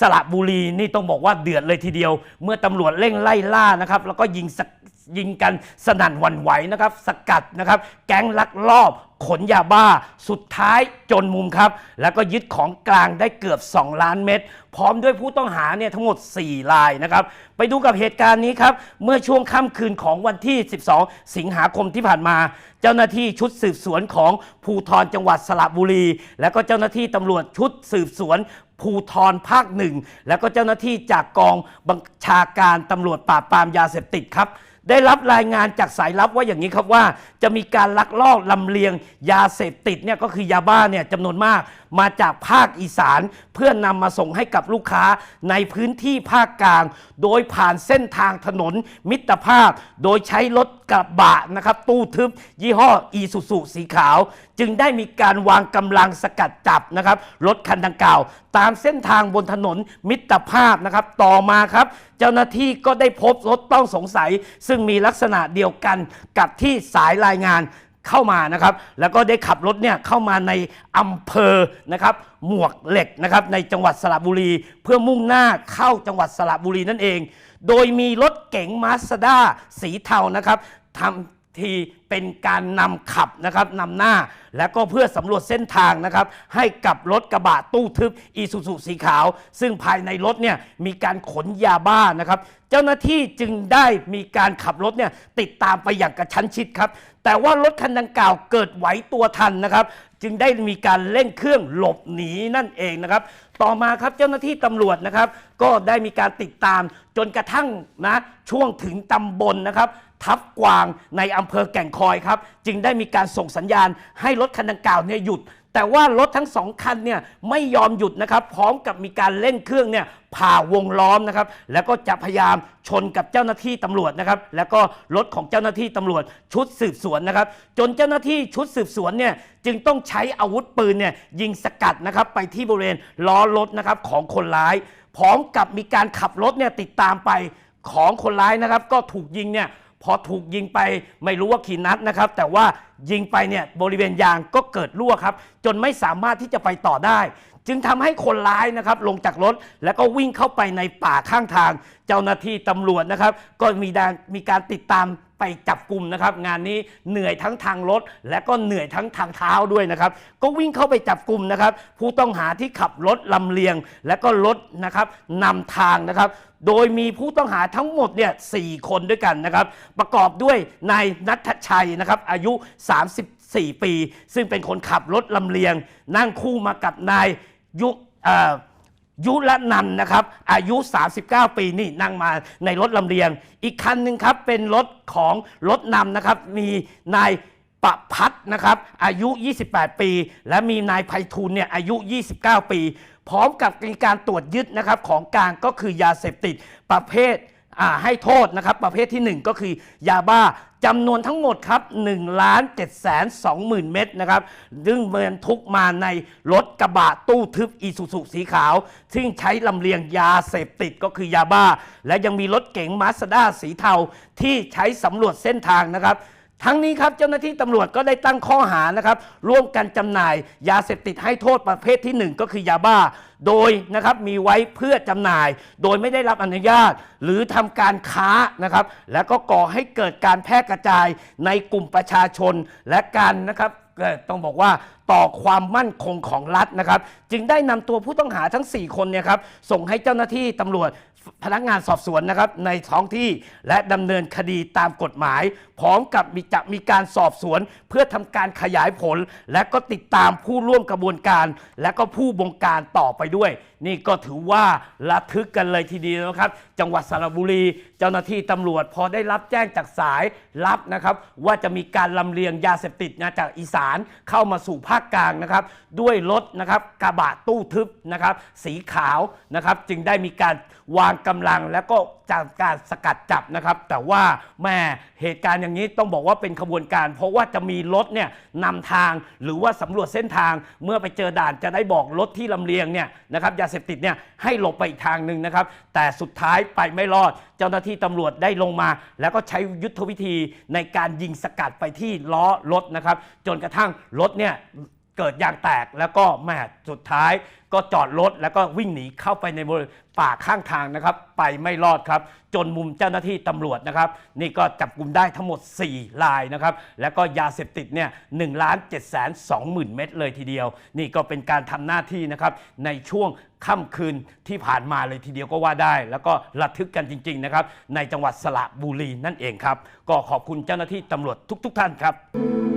สระบุรีนี่ต้องบอกว่าเดือดเลยทีเดียว เมื่อตำรวจเร่งไล่ล่านะครับแล้วก็ยิงสก ยิงกันสนั่นหวั่นไหวนะครับ สกัดนะครับ แก๊งลักลอบ ขนยาบ้า สุดท้ายจนมุมครับ แล้วก็ยึดของกลางได้เกือบ 2 ล้านเม็ดพร้อมด้วยผู้ต้องหาเนี่ยทั้งหมด 4 รายนะครับ ไปดูกับเหตุการณ์นี้ครับ เมื่อช่วงค่ำคืนของวันที่ 12 สิงหาคมที่ผ่านมา เจ้าหน้าที่ชุดสืบสวนของภูทรจังหวัดสระบุรี และก็เจ้าหน้าที่ตำรวจชุดสืบสวนภูทรภาคหนึ่ง แล้วก็เจ้าหน้าที่จากกองบัญชาการตำรวจปราบปรามยาเสพติดครับ ได้รับรายงานจากสายลับว่าอย่างนี้ครับว่า จะมีการลักลอบลำเลียงยาเสพติดเนี่ยก็คือยาบ้าเนี่ยจำนวนมาก มาจากภาคอีสาน เพื่อนำมาส่งให้กับลูกค้าในพื้นที่ภาคกลาง โดยผ่านเส้นทางถนนมิตรภาพ โดยใช้รถกระบะนะครับตู้ทึบ ยี่ห้ออีซูซูสีขาว จึงได้มีการวางกำลังสกัดจับนะครับรถคันดังกล่าว ตามเส้นทางบนถนนมิตรภาพนะครับต่อมาครับเจ้าหน้าที่ก็ได้พบรถต้องสงสัย ซึ่งมีลักษณะเดียวกันกับที่สายรายงาน เข้ามานะครับ แล้วก็ได้ขับรถเนี่ยเข้ามาในอำเภอนะครับหมวกเหล็กนะครับในจังหวัดสระบุรี เพื่อมุ่งหน้าเข้าจังหวัดสระบุรีนั่นเอง โดยมีรถเก๋งมาสด้าสีเทานะครับทำ ทีเป็นการนำขับนะครับนำหน้าแล้วก็เพื่อสำรวจเส้นทางนะครับ ให้กับรถกระบะตู้ทึบอีซูซูสีขาว ซึ่งภายในรถเนี่ยมีการขนยาบ้านะครับ เจ้าหน้าที่จึงได้มีการขับรถเนี่ยติดตามไปอย่างกระชั้นชิดครับ แต่ว่ารถคันดังกล่าวเกิดไหวตัวทันนะครับ จึงได้มีการเร่งเครื่องหลบหนีนั่นเองนะครับ ต่อมาครับเจ้าหน้าที่ตำรวจนะครับ ก็ได้มีการติดตามจนกระทั่งนะช่วงถึงตำบลนะครับ ทับกวางในอำเภอแก่งคอยครับ จึงได้มีการส่งสัญญาณให้รถคันดังกล่าวเนี่ยหยุด แต่ว่ารถทั้งสองคันเนี่ยไม่ยอมหยุดนะครับ พร้อมกับมีการเล่นเครื่องเนี่ยผ่าวงล้อมนะครับ แล้วก็จะพยายามชนกับเจ้าหน้าที่ตำรวจนะครับ แล้วก็รถของเจ้าหน้าที่ตำรวจชุดสืบสวนนะครับ จนเจ้าหน้าที่ชุดสืบสวนเนี่ยจึงต้องใช้อาวุธปืนเนี่ยยิงสกัดนะครับไปที่บริเวณล้อรถนะครับของคนร้าย พร้อมกับมีการขับรถเนี่ยติดตามไปของคนร้ายนะครับ ก็ถูกยิงเนี่ย พอถูกยิงไปไม่รู้ว่ากี่นัดนะครับ แต่ว่ายิงไปเนี่ยบริเวณยางก็เกิดรั่วครับ จนไม่สามารถที่จะไปต่อได้ จึงทำให้คนร้ายนะครับลงจากรถแล้วก็วิ่งเข้าไปในป่าข้างทาง เจ้าหน้าที่ตำรวจนะครับ ก็มีมีการติดตาม ไปจับกลุ่มนะครับ งานนี้เหนื่อยทั้งทางรถ และก็เหนื่อยทั้งทางเท้าด้วยนะครับ ก็วิ่งเข้าไปจับกลุ่มนะครับ ผู้ต้องหาที่ขับรถลำเลียง และก็รถนะครับนำทางนะครับ โดยมีผู้ต้องหาทั้งหมดเนี่ยสคนด้วยกันนะครับ ประกอบด้วยนายนัทชัยนะครับ อายุ 34 ปี ซึ่งเป็นคนขับรถลำเลียง นั่งคู่มากับนายยุเอ่อ ยุรนันนะครับ อายุ 39 ปีนี่นั่งมาในรถลำเลียง อีกคันหนึ่งครับเป็นรถของรถนำนะครับ มีนายประพัฒนะครับอายุ 28 ปี และมีนายไพฑูรย์เนี่ยอายุ 29 ปี พร้อมกับมีการตรวจยึดนะครับของกลางก็คือยาเสพติดประเภท ให้โทษนะครับประเภทที่ 1 ก็คือยาบ้าจำนวนทั้งหมดครับ1ล้าน7แสน2หมื่นเม็ดนะครับซึ่งบรรทุกมาในรถกระบะตู้ทึบอีสุสุสีขาว ซึ่งใช้ลำเลียงยาเสพติดก็คือยาบ้า และยังมีรถเก๋งมาสด้าสีเทาที่ใช้สำรวจเส้นทางนะครับ ทั้งนี้ครับเจ้าหน้าที่ตำรวจก็ได้ตั้งข้อหานะครับร่วมกันจำหน่าย ยาเสพติดให้โทษประเภทที่ 1 ก็คือยาบ้า โดยนะครับมีไว้เพื่อจำหน่าย โดยไม่ได้รับอนุญาต หรือทำการค้านะครับแล้วก็ก่อให้เกิดการแพร่กระจายในกลุ่มประชาชนและการนะครับต้องบอกว่า ต่อความมั่นคงของรัฐนะครับ จึงได้นำตัวผู้ต้องหาทั้ง 4 คนเนี่ยครับส่งให้เจ้าหน้าที่ตำรวจพนักงานสอบสวนนะครับในท้องที่และดำเนินคดีตามกฎหมาย พร้อมกับมีจะมีการสอบสวน เพื่อทำการขยายผล และก็ติดตามผู้ร่วมกระบวนการ และก็ผู้บงการต่อไปด้วย นี่ก็ถือว่าระทึกกันเลยทีเดียวนะครับ จังหวัดสระบุรี เจ้าหน้าที่ตำรวจพอได้รับแจ้งจากสายรับนะครับ ว่าจะมีการลำเลียงยาเสพติดนะจากอีสานเข้ามาสู่ภาคกลางนะครับ ด้วยรถนะครับกระบะตู้ทึบนะครับ สีขาวนะครับ จึงได้มีการวางกำลังแล้วก็จากการสกัดจับนะครับ แต่ว่าแม่เหตุการณ์อย่างนี้ต้องบอกว่าเป็นขบวนการ เพราะว่าจะมีรถเนี่ยนำทางหรือว่าสำรวจเส้นทางเมื่อไปเจอด่านจะได้บอกรถที่ลำเลียงเนี่ยนะครับยาเสพติดเนี่ยให้หลบไปอีกทางหนึ่งนะครับ แต่สุดท้ายไปไม่รอด เจ้าหน้าที่ตำรวจได้ลงมา แล้วก็ใช้ยุทธวิธีในการยิงสกัดไปที่ล้อรถนะครับ จนกระทั่งรถเนี่ย เกิดยางแตกแล้วก็แหม่สุดท้ายก็จอดรถแล้วก็วิ่งหนีเข้าไปในบริป่าข้างทางนะครับ ไปไม่รอดครับ จนมุมเจ้าหน้าที่ตำรวจนะครับ นี่ก็จับกลุ่มได้ทั้งหมด4รายนะครับ แล้วก็ยาเสพติดเนี่ยหนึ่งล้านเจ็ดแสนสองหมื่นเม็ดเลยทีเดียว นี่ก็เป็นการทำหน้าที่นะครับ ในช่วงค่ำคืนที่ผ่านมาเลยทีเดียวก็ว่าได้ แล้วก็ระทึกกันจริง ๆ นะครับ ในจังหวัดสระบุรีนั่นเองครับ ก็ขอบคุณเจ้าหน้าที่ตำรวจทุก ๆ ท่านครับ